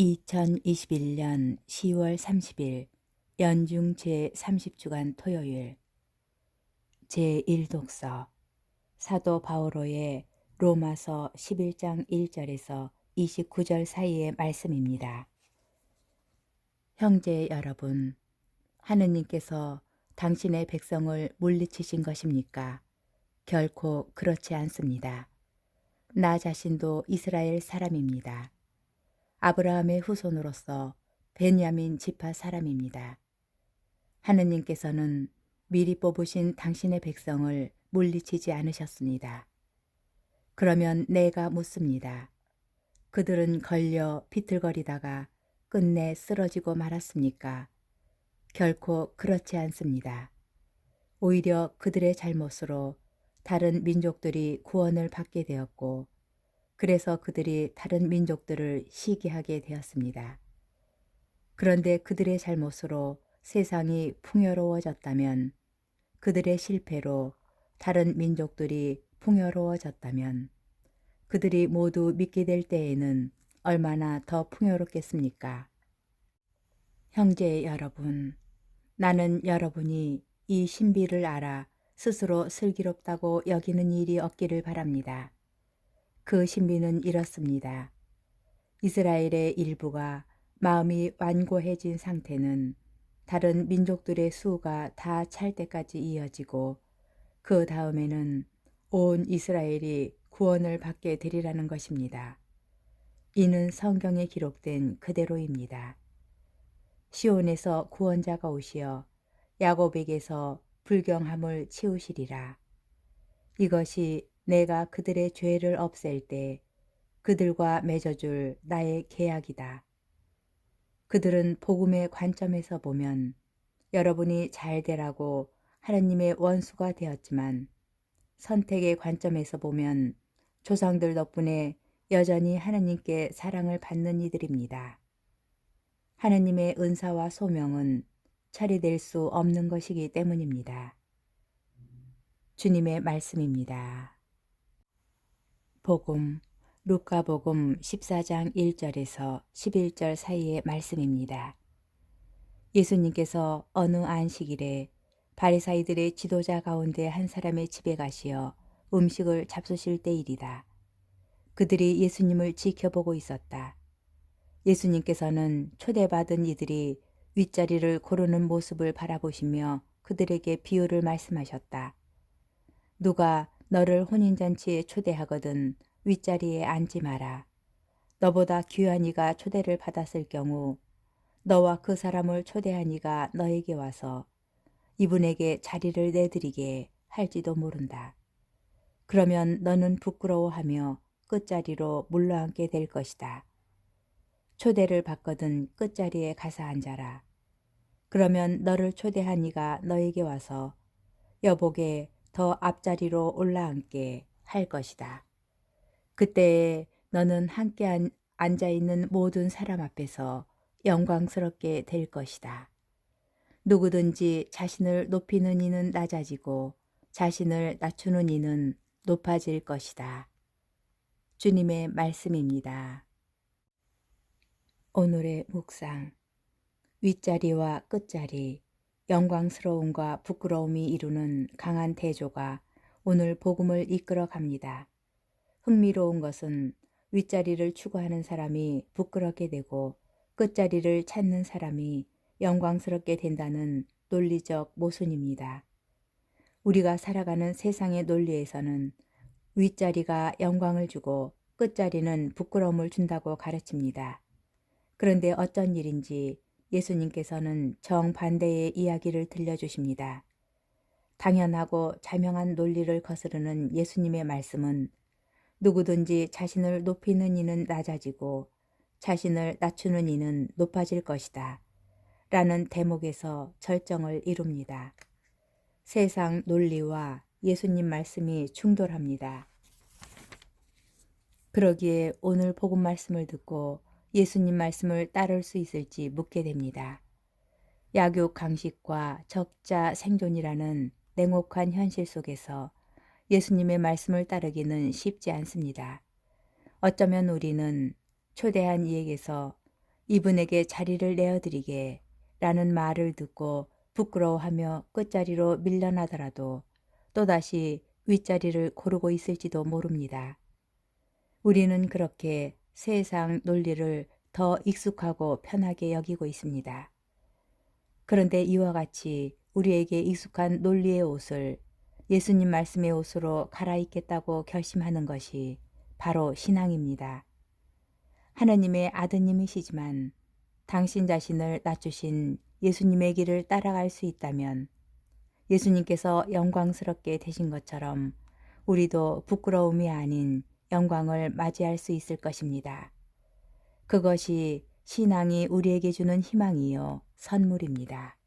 2021년 10월 30일 연중 제30주간 토요일 제1독서 사도 바오로의 로마서 11장 1절에서 29절 사이의 말씀입니다. 형제 여러분, 하느님께서 당신의 백성을 물리치신 것입니까? 결코 그렇지 않습니다. 나 자신도 이스라엘 사람입니다. 아브라함의 후손으로서 베냐민 지파 사람입니다. 하느님께서는 미리 뽑으신 당신의 백성을 물리치지 않으셨습니다. 그러면 내가 묻습니다. 그들은 걸려 비틀거리다가 끝내 쓰러지고 말았습니까? 결코 그렇지 않습니다. 오히려 그들의 잘못으로 다른 민족들이 구원을 받게 되었고 그래서 그들이 다른 민족들을 시기하게 되었습니다. 그런데 그들의 잘못으로 세상이 풍요로워졌다면 그들의 실패로 다른 민족들이 풍요로워졌다면 그들이 모두 믿게 될 때에는 얼마나 더 풍요롭겠습니까? 형제 여러분, 나는 여러분이 이 신비를 알아 스스로 슬기롭다고 여기는 일이 없기를 바랍니다. 그 신비는 이렇습니다. 이스라엘의 일부가 마음이 완고해진 상태는 다른 민족들의 수가 다 찰 때까지 이어지고 그 다음에는 온 이스라엘이 구원을 받게 되리라는 것입니다. 이는 성경에 기록된 그대로입니다. 시온에서 구원자가 오시어 야곱에게서 불경함을 치우시리라. 이것이 내가 그들의 죄를 없앨 때 그들과 맺어줄 나의 계약이다. 그들은 복음의 관점에서 보면 여러분이 잘 되라고 하나님의 원수가 되었지만 선택의 관점에서 보면 조상들 덕분에 여전히 하나님께 사랑을 받는 이들입니다. 하나님의 은사와 소명은 처리될 수 없는 것이기 때문입니다. 주님의 말씀입니다. 복음 루카복음 14장 1절에서 11절 사이의 말씀입니다. 예수님께서 어느 안식일에 바리사이들의 지도자 가운데 한 사람의 집에 가시어 음식을 잡수실 때일이다. 그들이 예수님을 지켜보고 있었다. 예수님께서는 초대받은 이들이 윗자리를 고르는 모습을 바라보시며 그들에게 비유를 말씀하셨다. 누가 너를 혼인잔치에 초대하거든 윗자리에 앉지 마라. 너보다 귀한 이가 초대를 받았을 경우 너와 그 사람을 초대한 이가 너에게 와서 이분에게 자리를 내드리게 할지도 모른다. 그러면 너는 부끄러워하며 끝자리로 물러앉게 될 것이다. 초대를 받거든 끝자리에 가서 앉아라. 그러면 너를 초대한 이가 너에게 와서 여복에 더 앞자리로 올라앉게 할 것이다. 그때에 너는 함께 앉아 있는 모든 사람 앞에서 영광스럽게 될 것이다. 누구든지 자신을 높이는 이는 낮아지고 자신을 낮추는 이는 높아질 것이다. 주님의 말씀입니다. 오늘의 묵상 윗자리와 끝자리 영광스러움과 부끄러움이 이루는 강한 대조가 오늘 복음을 이끌어 갑니다. 흥미로운 것은 윗자리를 추구하는 사람이 부끄럽게 되고 끝자리를 찾는 사람이 영광스럽게 된다는 논리적 모순입니다. 우리가 살아가는 세상의 논리에서는 윗자리가 영광을 주고 끝자리는 부끄러움을 준다고 가르칩니다. 그런데 어쩐 일인지 예수님께서는 정반대의 이야기를 들려주십니다. 당연하고 자명한 논리를 거스르는 예수님의 말씀은 누구든지 자신을 높이는 이는 낮아지고 자신을 낮추는 이는 높아질 것이다. 라는 대목에서 절정을 이룹니다. 세상 논리와 예수님 말씀이 충돌합니다. 그러기에 오늘 복음 말씀을 듣고 예수님 말씀을 따를 수 있을지 묻게 됩니다. 약육 강식과 적자 생존이라는 냉혹한 현실 속에서 예수님의 말씀을 따르기는 쉽지 않습니다. 어쩌면 우리는 초대한 이에게서 이분에게 자리를 내어드리게 라는 말을 듣고 부끄러워하며 끝자리로 밀려나더라도 또다시 윗자리를 고르고 있을지도 모릅니다. 우리는 그렇게 세상 논리를 더 익숙하고 편하게 여기고 있습니다. 그런데 이와 같이 우리에게 익숙한 논리의 옷을 예수님 말씀의 옷으로 갈아입겠다고 결심하는 것이 바로 신앙입니다. 하나님의 아드님이시지만 당신 자신을 낮추신 예수님의 길을 따라갈 수 있다면 예수님께서 영광스럽게 되신 것처럼 우리도 부끄러움이 아닌 영광을 맞이할 수 있을 것입니다. 그것이 신앙이 우리에게 주는 희망이요 선물입니다.